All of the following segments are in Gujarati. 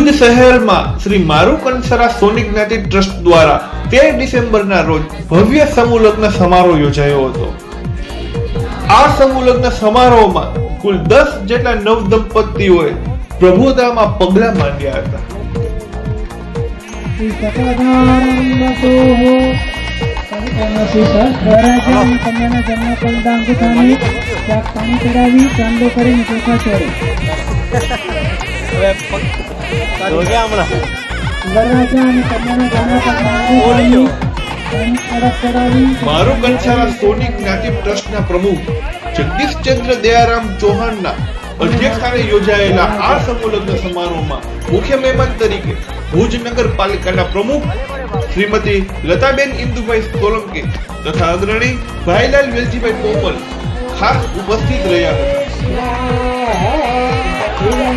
ભુજ શહેરમાં શ્રી મારુ કંસરા સોનિક જ્ઞાતિ ટ્રસ્ટ દ્વારા તેર ડિસેમ્બરના રોજ ભવ્ય સમૂહ સમારોહ યોજાયો હતો. આ સમૂહ લગ્ન સમારોહમાં કુલ દસ જેટલા નવ દંપતીઓએ પ્રભુતામાં પગલા માંડ્યા હતા. પાણી મારુ કંસારા સોનિક જ્ઞાતિ ટ્રસ્ટના પ્રમુખ જગદીશચંદ્ર દયારામ ચૌહાણના અધ્યક્ષસ્થાને યોજાયેલા આ સમૂહ સમારોહમાં મુખ્ય મહેમાન તરીકે ભુજ નગરપાલિકાના પ્રમુખ શ્રીમતી લતાબેન ઇન્દુભાઈ સોલંકી તથા અગ્રણી ભાઈલાલ વેલજીભાઈ પોપલ ખાસ ઉપસ્થિત રહ્યા હતા.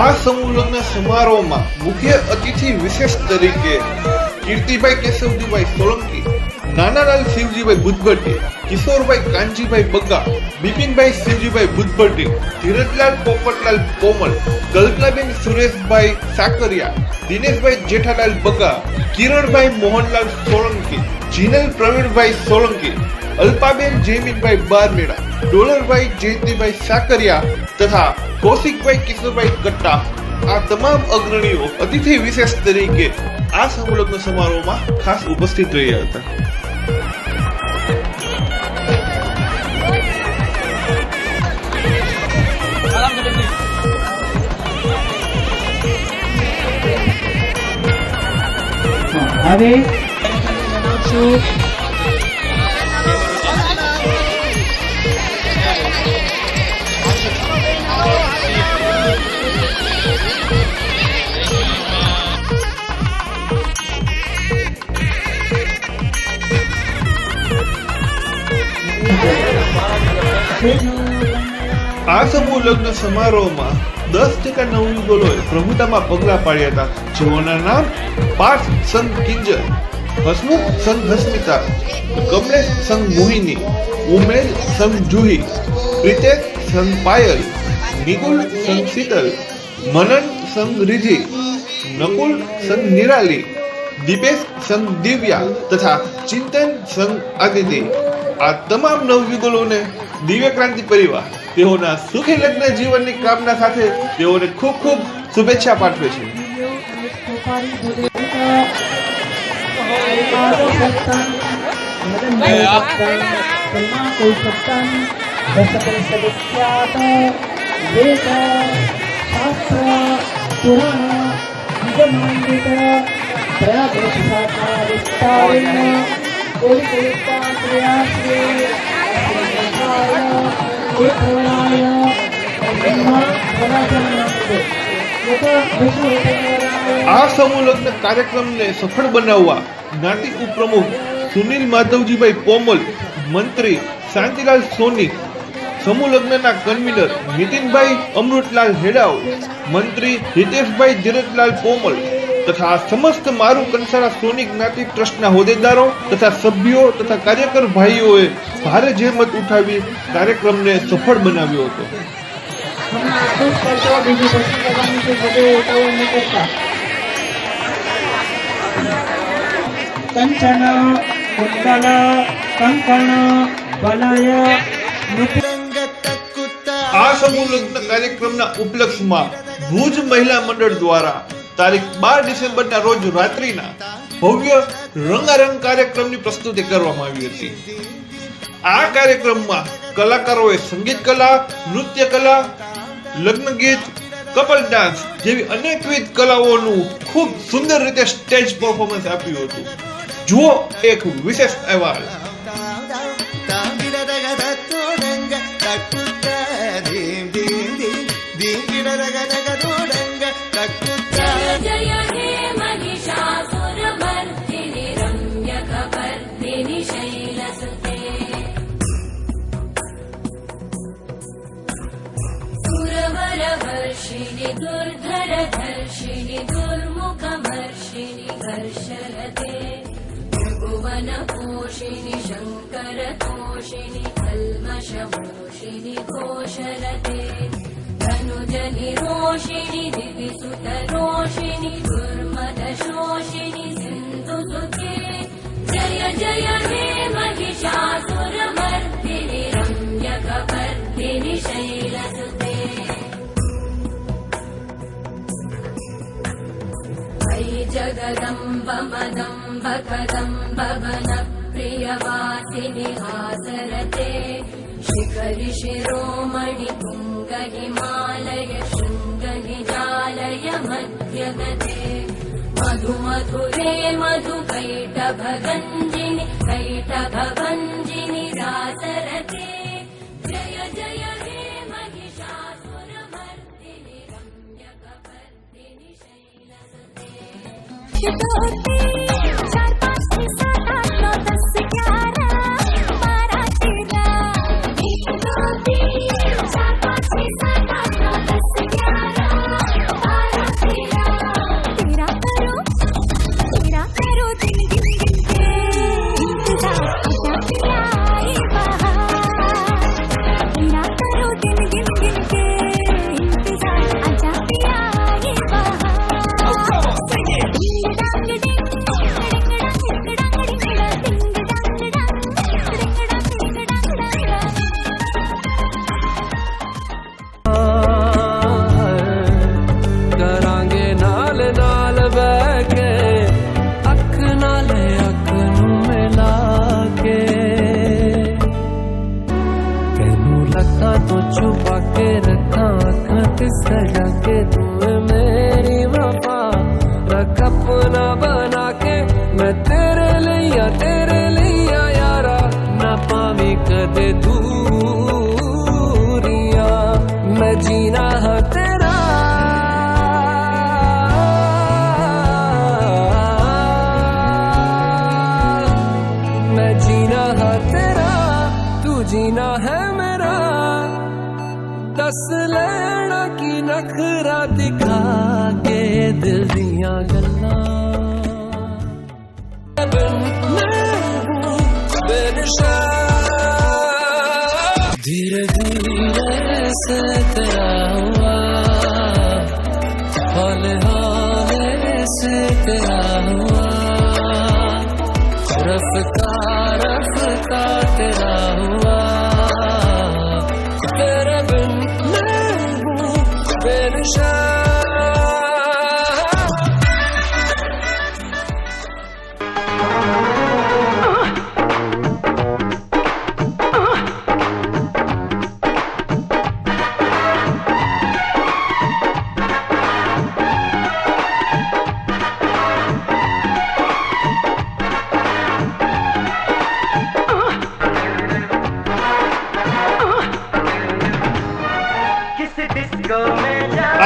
આ સમૂહ સમારોહમાં મુખ્ય અતિથિ વિશેષ તરીકે કીર્તિભાઈ કેશવજીભાઈ સોલંકી, નાનાલાલ શિવજીભાઈ ભૂતભટ્ટી, કિશોરભાઈ કાનજીભાઈ બગ્ગા બિપિનભાઈ શિવજીભાઈ ભૂતભટ્ટી, ધીરજલાલ પોપટલાલ કોમલ, કલ્પનાબેન સુરેશભાઈ સાકરિયા, દિનેશભાઈ જેઠાલાલ બગ્ગા કિરણભાઈ મોહનલાલ સોલંકી, જીનલ પ્રવીણભાઈ સોલંકી અલ્પાબેન, જયમીનભાઈ બારમેડા, ડોલરભાઈ, જયંતિભાઈ સાકરિયા તથા કૌશિકભાઈ, કિશોરભાઈ કટ્ટા આ તમામ અગ્રણીઓ અતિથિ વિશેષ તરીકે આ સંલગ્ન સમારોહમાં ખાસ ઉપસ્થિત રહ્યા હતા. હવે આ સમૂહ લગ્ન સમારોહમાં દસ ટકા નવયુગલોએ પ્રભુતામાં પગલા પાડ્યા હતા. જેઓના નામ પાર્થ સંઘ કિંજલ, હસમુખ સંઘ હસ્મિતા, કમલેશ સંઘ મોહિની, ઉમેશ સંઘ જુહી, પ્રિતેશ સંઘ પાયલ નિકુલ સંઘ શીતલ, મનન સંઘ રિધિ, નકુલ સંઘ નિરાલી, દીપેશ સંઘ દિવ્યા તથા ચિંતન સંઘ આદિત્ય આ તમામ નવયુગલોને દિવ્ય ક્રાંતિ પરિવાર, તેઓના સુખી લગ્ન જીવનની કામના સાથે તેઓને ખૂબ ખૂબ શુભેચ્છા પાઠવે છે. આ સમૂહ કાર્યક્રમને સફળ બનાવવા જ્ઞાતિ ઉપપ્રમુખ સુનિલ માધવજીભાઈ પોમલ, મંત્રી શાંતિલાલ સોની સમૂહ લગ્નના કન્વીનર નીતિનભાઈ અમૃતલાલ હેડાવ, મંત્રી હિતેશભાઈ ધીરજલાલ પોમલ તથા સમસ્ત મારું કંસારા સોની જ્ઞાતિ ટ્રસ્ટના હોદ્દેદારો તથા સભ્યો તથા કાર્યકર ભાઈઓએ ભારે જહેમત ઉઠાવી કાર્યક્રમને સફળ બનાવ્યો હતો. આ સમૂહ લગ્ન કાર્યક્રમના ઉપલક્ષમાં ભુજ મહિલા મંડળ દ્વારા તારીખ બાર ડિસેમ્બરના રોજ રાત્રિના ભવ્ય રંગારંગ કાર્યક્રમની પ્રસ્તુતિ કરવામાં આવી હતી. આ કાર્યક્રમમાં કલાકારોએ સંગીત કલા, નૃત્ય કલા, લગ્ન ગીત, કપલ ડાન્સ જેવી અનેકવિધ કલાઓનું ખૂબ સુંદર રીતે સ્ટેજ પરફોર્મન્સ આપ્યું હતું. જુઓ એક વિશેષ અહેવાલ. दुर्धरधर्षिणि दुर्मुखमर्षिणि हर्षरते त्रिभुवनपोषिणि शङ्करतोषिणि कल्मषमोषिणि घोषरते धनुजनिरोषिणि दिविसुतरोषिणि दुर्मदशोषिणि सिन्धुसुते जय जय हे महिषासुरमर्दिनि म्बदम् भकदम् भवनप्रियवासिनिरासरते शिखरि शिरोमणि पुङ्गलिमालय शृङ्गगिनालय मध्यगते मधु मधुरे मधुपैठ भगञ्जिनि पैठभञ्जिनि You got me. सजा के तूने मेरी वफा। रख बना के मैं तेरे लिया तेरे यारा। ना पावी कदे जीना है तेरा। मैं जीना है तेरा, तू जीना है मेरा। दस ले की नखरा दिखा के दिल दिया गल्ला धीरे धीरे से तेरा हुआ हौले हौले से तेरा हुआ रफ्ता shine.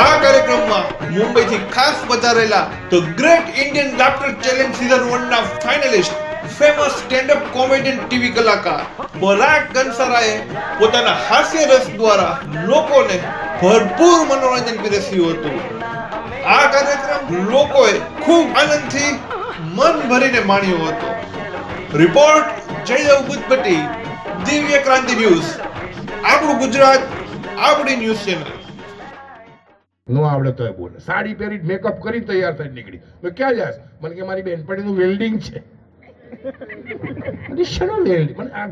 આ કાર્યક્રમમાં મુંબઈથી ખાસ પધારેલા the great Indian laughter challenge season 1 ના finalist famous stand up comedian TV કલાકાર પરાગ કંસારાએ પોતાના હાસ્ય રસ દ્વારા લોકોને ભરપૂર મનોરંજન પીરસ્યું હતું. આ કાર્યક્રમ લોકોએ ખૂબ આનંદથી મન ભરીને માણ્યો હતો. રિપોર્ટ, જયદેવ બુદ્ધપતિ દિવ્ય ક્રાંતિ ન્યૂઝ. આપણું ગુજરાત, આપણી ન્યૂઝ ચેનલ. નો આવડે તો બોલે. સાડી પહેરી મેકઅપ કરી તૈયાર થઈને નીકળી. તો ક્યાં જાસ મને કે મારી બેનપણીનું વેલ્ડિંગ છે. શેનો વેલ્ડિંગ મને આ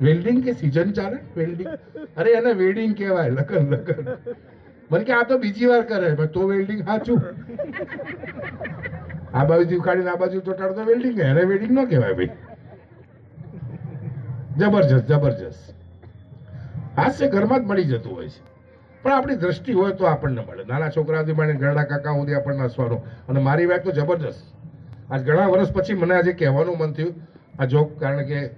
વેલ્ડિંગ કે સિઝન ચાલે? વેલ્ડિંગ અરે એને વેલ્ડિંગ કહેવાય. લગન લગન મને કે આ તો બીજી વાર કરે. તો વેલ્ડિંગ સાચું આ બાજુ કાઢીને આ બાજુ ચોટાડતો વેલ્ડિંગ એને વેલ્ડિંગ ન કહેવાય ભાઈ. જબરજસ્ત જબરજસ્ત. હાસ્ય ઘરમાં જ મળી જતું હોય છે. પણ આપણી દ્રષ્ટિ હોય તો આપણને મળે. નાના છોકરાથી માંડીને ઘરડા કાકા સુધી આપણને હસવાનું. અને મારી વાત તો જબરજસ્ત. આજ ઘણા વર્ષ પછી મને આજે કહેવાનું મન થયું. આ જોક કારણ કે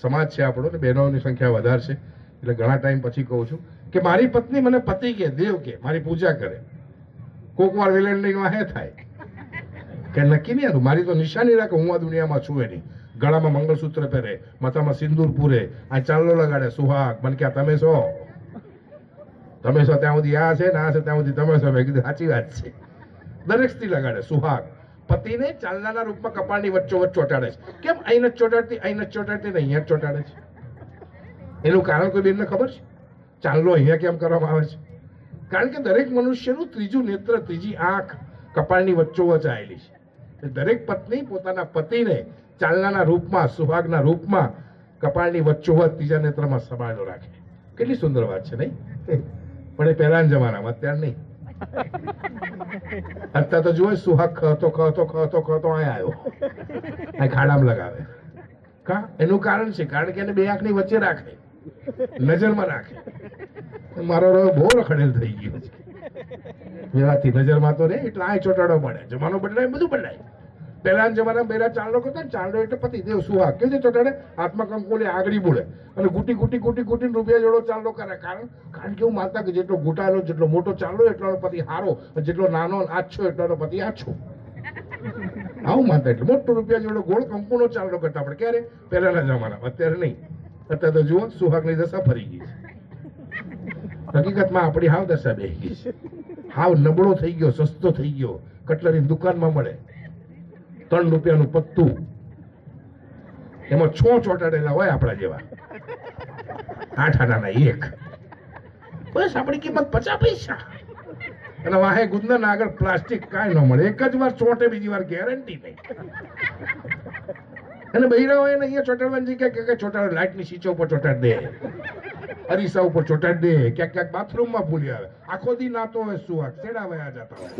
સમાજ છે આપણો ને બહેનોની સંખ્યા વધારે છે. એટલે ઘણા ટાઈમ પછી કહું છું કે મારી પત્ની મને પતિ કે, દેવ કે, મારી પૂજા કરે. કોક વાર વેલેન્ટાઇન હે થાય. કે નક્કી નહીં હતું. મારી તો નિશાની રાખે. હું આ દુનિયામાં છું એની ગળામાં મંગળસૂત્ર પહેરે, માથામાં સિંદૂર પૂરે, આ ચાંદલો લગાડે. સુહાગ. મને કે તમે છો? તમે છો ત્યાં સુધી આ છે ને આ છે ત્યાં સુધી તમે છો? કીધું, સાચી વાત છે. દરેક સ્ત્રી લગાડે, સુહાગ. પતિને ચાલનાના રૂપમાં કપાળની વચ્ચો વચ્ચોવચ્ચ ચોટાડે છે. કેમ? અહીં નથી ચોટાડતી અહીં નથી ચોટાડતી ને અહીંયા ચોટાડે છે. એનું કારણ કોઈ બેનને ખબર છે? ચાલનો અહીંયા કેમ કરવામાં આવે છે? કારણ કે દરેક મનુષ્યનું ત્રીજું નેત્ર, ત્રીજી આંખ કપાળની વચ્ચોવચ્ચ આવેલી છે. દરેક પત્ની પોતાના પતિને ચાલનાના રૂપમાં, સુહાગના રૂપમાં કપાળની વચ્ચોવચ્ચ ત્રીજા નેત્રમાં સંભાળો રાખે. કેટલી સુંદર વાત છે નહીં? પણ એ પહેલાના જમાનામાં, અત્યારે નહીં. અત્યારે તો જુઓ સુહાગ ખતો ખતો ખતો ખતો અહીંયા આવ્યો. આ ખાડામાં લગાવે. કા? એનું કારણ છે, કારણ કે એને બે આંખની વચ્ચે રાખે. નજરમાં રાખે. મારો રવ બહુ રખડેલ થઈ ગયો છે. નજરમાં તો નહીં એટલે આ ચોટાડો પડે જમાનો બદલાય, બધું બદલાય. પહેલાના જમાના બેરા ચાંદલો કરતા ને એટલે પતિ દેવ સુહાગ. કે તો તેને હાથમાં કંકોલી આગળી બોલે અને ગુટી ગુટી ગુટી ગુટીને રૂપિયા જોડો ચાંદલો કરે કારણ કારણ કે હું માનતા કે જેટલો ગુટાયેલો જેટલો મોટો ચાંદલો એટલાનો પતિ હારો. જેટલો નાનો આછો, એટલાનો પતિ આછો. આવું માનતા એટલે. મોટો રૂપિયા જોડો ગોળ કંકુનો ચાંદલો કરતા. આપણે ક્યારે? પહેલાના જમાના અત્યારે નહીં. અત્યારે તો જુઓ, સુહાગની દશા ફરી ગઈ છે. હકીકતમાં આપણી હાવ દશા બે ગઈ છે. હાવ નબળો થઈ ગયો, સસ્તો થઈ ગયો. કટલરી દુકાનમાં મળે. ત્રણ રૂપિયાનું પત્તું. એમાં છો ચોટાડેલા હોય આપણા જેવા. આઠ આનાના એક. બસ આપણી કિંમત પચાસ પૈસા. અને વાહે ગુંદન આગળ પ્લાસ્ટિક કાંઈ ન મળે. એક જ વાર ચોટે બીજી વાર ગેરંટી નહીં. અને બૈરા હોય ને અહીંયા ચોટાડવાની જગ્યા કે ચોટાડે, લાઇટની સ્વિચો ઉપર ચોટાડ દે. અરીસા ઉપર ચોટાડ દે. ક્યાંક ક્યાંક બાથરૂમમાં ભૂલી આવે. આખો દી નાતો હોય સુવાક સેડા વયા જતા હોય.